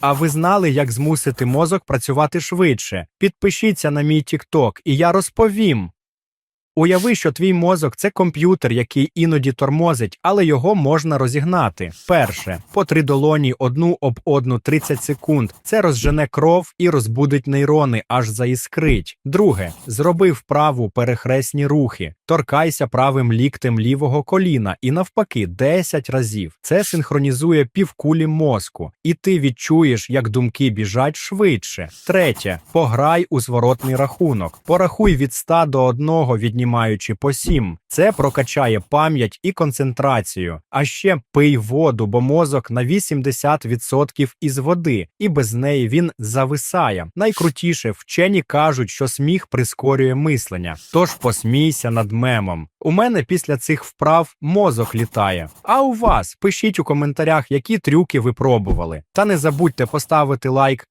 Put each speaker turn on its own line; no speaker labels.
А ви знали, як змусити мозок працювати швидше? Підпишіться на мій TikTok, і я розповім. Уяви, що твій мозок це комп'ютер, який іноді тормозить, але його можна розігнати. Перше, по три долоні одну об одну 30 секунд. Це розжене кров і розбудить нейрони, аж заіскрить. Друге, зроби вправу перехресні рухи. Торкайся правим ліктем лівого коліна і навпаки 10 разів. Це синхронізує півкулі мозку, і ти відчуєш, як думки біжать швидше. Третє, пограй у зворотний рахунок. Порахуй від 100 до 1, віднімаючи по 7. Це прокачає пам'ять і концентрацію. А ще пий воду, бо мозок на 80% із води, і без неї він зависає. Найкрутіше вчені кажуть, що сміх прискорює мислення. Тож посмійся над мемом. У мене після цих вправ мозок літає. А у вас пишіть у коментарях, які трюки ви пробували. Та не забудьте поставити лайк